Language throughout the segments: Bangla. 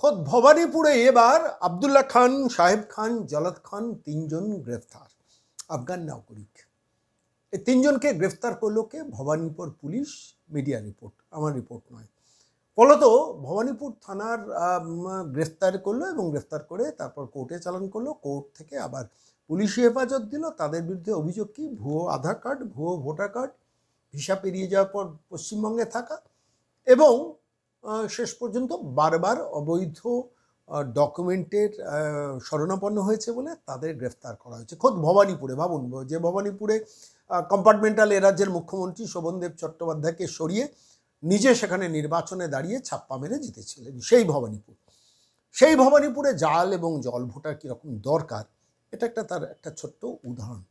খোদ ভবানীপুরে এবার আবদুল্লাহ খান, সাহেব খান জলাদ খান তিনজন গ্রেফতার, আফগান নাগরিক। এই তিনজনকে গ্রেফতার করল কে? ভবানীপুর পুলিশ, মিডিয়া রিপোর্ট, আমার রিপোর্ট নয়। ফলত ভবানীপুর থানার গ্রেফতার করল এবং গ্রেফতার করে তারপর কোর্টে চালান করল। কোর্ট থেকে আবার পুলিশি হেফাজত দিল। তাদের বিরুদ্ধে অভিযোগ কি? ভুয়ো আধার কার্ড, ভুয়ো ভোটার কার্ড, ভিসা পেরিয়ে যাওয়ার পর পশ্চিমবঙ্গে থাকা এবং শেষ পর্যন্ত বারবার অবৈধ ডকুমেন্টের শরণাপন্ন হয়েছে বলে তাদের গ্রেফতার করা হয়েছে। খোদ ভবানীপুরে, ভাবুন, যে ভবানীপুরে কম্পার্টমেন্টাল এ রাজ্যের মুখ্যমন্ত্রী শোভনদেব চট্টোপাধ্যায়কে সরিয়ে নিজে সেখানে নির্বাচনে দাঁড়িয়ে ছাপ্পা মেরে জিতেছিলেন। সেই ভবানীপুর। সেই ভবানীপুরে জাল এবং জল ভোটার কীরকম দরকার, এটা একটা তার একটা ছোট্ট উদাহরণ।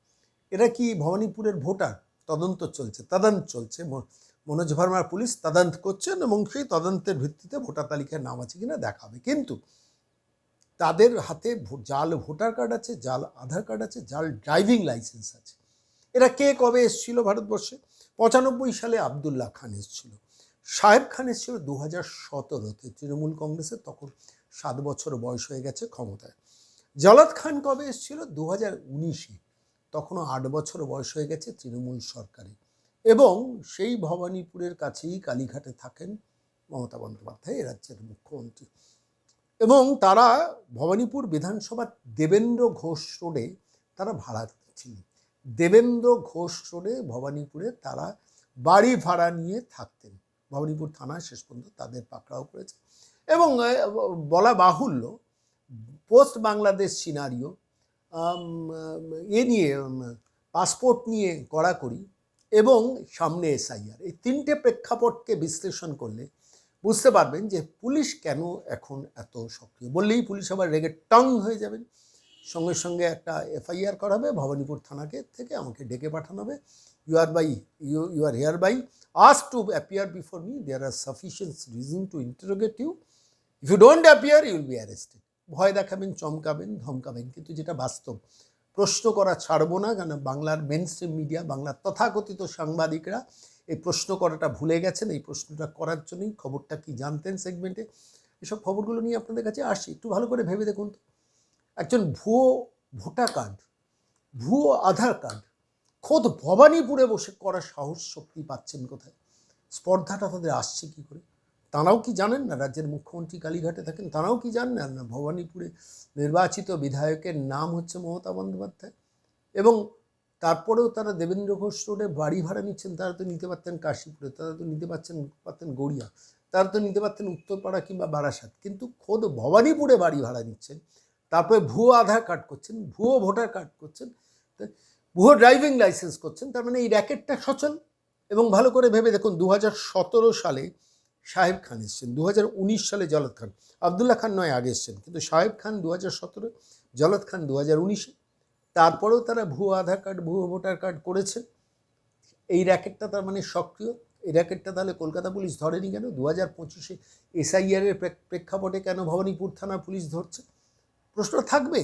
এরা কি ভবানীপুরের ভোটার? তদন্ত চলছে তদন্ত চলছে। মনোজ ভার্মার পুলিশ তদন্ত করছেন এবং সেই তদন্তের ভিত্তিতে ভোটার তালিকায় নাম আছে কিনা দেখাবে। কিন্তু তাদের হাতে জাল ভোটার কার্ড আছে, জাল আধার কার্ড আছে, জাল ড্রাইভিং লাইসেন্স আছে। এরা কে কবে এসেছিল ভারতবর্ষে? পঁচানব্বই সালে আবদুল্লাহ খান এসেছিল। সাহেব খান এসেছিল দু হাজার সতেরোতে। তৃণমূল কংগ্রেসের তখন সাত বছর বয়স হয়ে গেছে ক্ষমতায়। জলাদ খান কবে এসেছিল? দু হাজার উনিশে। তখনও আট বছর বয়স হয়ে গেছে তৃণমূল সরকারে এবং সেই ভবানীপুরের কাছেই কালীঘাটে থাকেন মমতা বন্দ্যোপাধ্যায়, এ রাজ্যের মুখ্যমন্ত্রী। এবং তারা ভবানীপুর বিধানসভার দেবেন্দ্র ঘোষ রোডে তারা ভাড়া ছিলেন দেবেন্দ্র ঘোষ রোডে ভবানীপুরে তারা বাড়ি ভাড়া নিয়ে থাকতেন। ভবানীপুর থানা শেষ পর্যন্ত তাদের পাকড়াও করেছে। এবং বলা বাহুল্য, পোস্ট বাংলাদেশ সিনারিও এ নিয়ে পাসপোর্ট নিয়ে কড়াকড়ি এবং সামনে এসআইআর। এই তিনটে প্রেক্ষাপটকে বিশ্লেষণ করলে বুঝতে পারবেন যে পুলিশ কেন এখন এত সক্রিয়। বললেই পুলিশ আবার রেগে টং হয়ে যাবেন। সঙ্গে সঙ্গে একটা এফআইআর করা হবে ভবানীপুর থানাকে থেকে আমাকে ডেকে পাঠানো হবে। You are by you you are hereby us to appear before me there are sufficient reason to interrogate you if you don't appear you'll be arrested ভয় দেখাবেন, চমকাবেন, ধমকাবেন, কিন্তু যেটা বাস্তব প্রশ্ন করা ছাড়বো না, কেন বাংলার মেন মিডিয়া বাংলার তথাকথিত সাংবাদিকরা এই প্রশ্ন করাটা ভুলে গেছেন, এই প্রশ্নটা করার জন্যই খবরটা কি জানতেন সেগমেন্টে এসব খবরগুলো নিয়ে আপনাদের কাছে আসি একটু ভালো করে ভেবে দেখুন তো। একজন ভুয়ো ভোটার কার্ড, ভুয়ো আধার কার্ড, খোদ ভবানীপুরে বসে করার সাহস শক্তি পাচ্ছেন কোথায়? স্পর্ধাটা তাদের আসছে কি করে? তারাও কি জানেন না? রাজ্যের মুখ্যমন্ত্রী কালীঘাটে থাকেন, তারাও কি জানেন না? ভবানীপুরে নির্বাচিত বিধায়কের নাম হচ্ছে মমতা বন্দ্যোপাধ্যায় এবং তারপরেও তারা দেবেন্দ্র ঘোষ রোডে বাড়ি ভাড়া নিচ্ছেন, তারা তো নিতে পারতেন কাশীপুরে, তারা তো নিতে পারছেন, পারতেন গড়িয়া, তারা তো নিতে পারতেন উত্তরপাড়া কিংবা বারাসাত, কিন্তু খোদ ভবানীপুরে বাড়ি ভাড়া নিচ্ছেন, তারপরে ভুয়ো আধার কার্ড করছেন, ভুয়ো ভোটার কার্ড করছেন ভুয়ো ড্রাইভিং লাইসেন্স করছেন, তার মানে এই র্যাকেটটা সচল এবং ভালো করে ভেবে দেখুন দু হাজার সতেরো সালে সাহেব খান এসছেন। দু হাজার উনিশ সালে জলদ খান। আবদুল্লাহ খান নয়, আগে এসছেন। কিন্তু সাহেব খান দু হাজার সতেরো, জলদ খান দু হাজার উনিশে। তারপরেও তারা ভুয়ো আধার কার্ড, ভুয়ো ভোটার কার্ড করেছেন। এই র্যাকেটটা তার মানে সক্রিয়। এই র্যাকেটটা তাহলে কলকাতা পুলিশ ধরেনি কেন? দু হাজার পঁচিশে এসআইআরের প্রেক্ষাপটে কেন ভবানীপুর থানা পুলিশ ধরছে? প্রশ্ন থাকবে।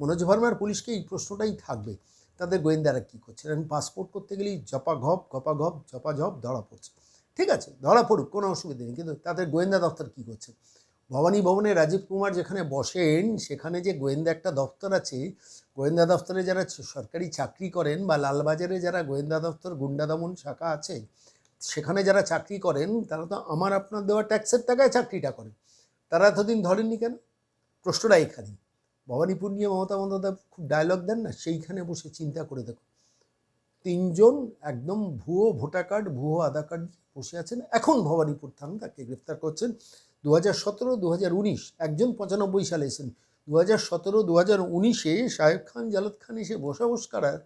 মনোজ ভার্মার পুলিশকে এই প্রশ্নটাই থাকবে। তাদের গোয়েন্দারা কী করছে আমি পাসপোর্ট করতে গেলেই জপা ঘপ, ঘপা ঘপ, জপা ঝপ, ধরা পড়ছে। ঠিক আছে, ধরা পড়ুক, কোনো অসুবিধা নেই। কিন্তু তাদের গোয়েন্দা দপ্তর কী করছে? ভবানী ভবনে রাজীব কুমার যেখানে বসেন, সেখানে যে গোয়েন্দা একটা দপ্তর আছে, গোয়েন্দা দপ্তরে যারা সরকারি চাকরি করেন বা লালবাজারে যারা গোয়েন্দা দপ্তর গুন্ডা দমন শাখা আছে, সেখানে যারা চাকরি করেন, তারা তো আমার আপনার দেওয়া ট্যাক্সের টাকায় চাকরিটা করেন। তারা এতদিন ধরেননি কেন? প্রশ্নটা এখানেই। ভবানীপুর নিয়ে মমতা বন্দ্যোপাধ্যায় খুব ডায়লগ দেন না? সেইখানে বসে চিন্তা করে দেখো তিনজন একদম ভুয়ো ভোটার কার্ড, ভুয়ো আধার কার্ড বসে আছেন। এখন ভবানীপুর থানা তাকে গ্রেফতার করছেন দু হাজার সতেরো দু হাজার উনিশ। একজন পঁচানব্বই সালে এসেছেন। দু হাজার সতেরো দু হাজার উনিশে সাহেব খান, জালদ খান এসে বসাবস করার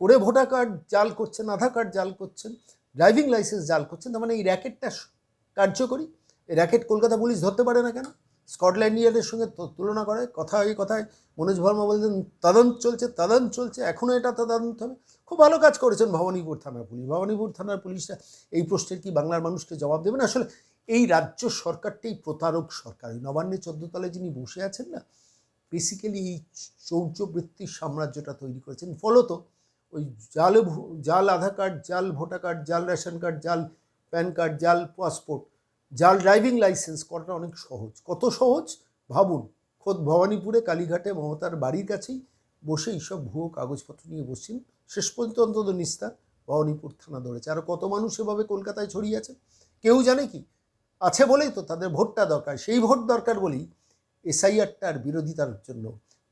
করে ভোটার কার্ড জাল করছেন, আধার কার্ড জাল করছেন, ড্রাইভিং লাইসেন্স জাল করছেন। তার মানে এই র্যাকেটটা কার্যকরী। এই র্যাকেট কলকাতা পুলিশ ধরতে পারে না কেন? স্কটল্যান্ড ইয়ার্ডের সঙ্গে তুলনা করে। কথা এই কথায় মনোজ ভার্মা বলছেন তদন্ত চলছে তদন্ত চলছে। এখনও এটা তদন্ত হবে। খুব ভালো কাজ করেছেন ভবানীপুর থানার পুলিশ। ভবানীপুর থানার পুলিশরা এই প্রশ্নের কি বাংলার মানুষকে জবাব দেবেন? আসলে এই রাজ্য সরকারটাই প্রতারক সরকার। ওই নবান্নে চোদ্দ তলে যিনি বসে আছেন না বেসিক্যালি এই চৌর্যবৃত্তির সাম্রাজ্যটা তৈরি করেছেন। ফলত ওই জাল জাল আধার কার্ড, জাল ভোটার কার্ড, জাল রেশন কার্ড, জাল প্যান কার্ড, জাল পাসপোর্ট, জাল ড্রাইভিং লাইসেন্স করাটা অনেক সহজ। কত সহজ? ভাবুন, খোদ ভবানীপুরে, কালীঘাটে, মমতার বাড়ির কাছেই বসে এইসব ভুয়ো কাগজপত্র নিয়ে বসছেন শেষ পর্যন্ত অন্তত নিস্তার ভবানীপুর থানা ধরেছে। আর কত মানুষ এভাবে কলকাতায় ছড়িয়ে আছে? কেউ জানে কি? আছে বলেই তো তাদের ভোটটা দরকার। সেই ভোট দরকার বলেই এসআইআরটার বিরোধিতার জন্য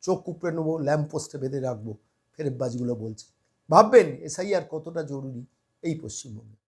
চোখ উপড়ে নেব, ল্যাম্প পোস্টে বেঁধে রাখব, ফেরেববাজগুলো বলছে। ভাববেন, এসআইআর কতটা জরুরি এই পশ্চিমবঙ্গে?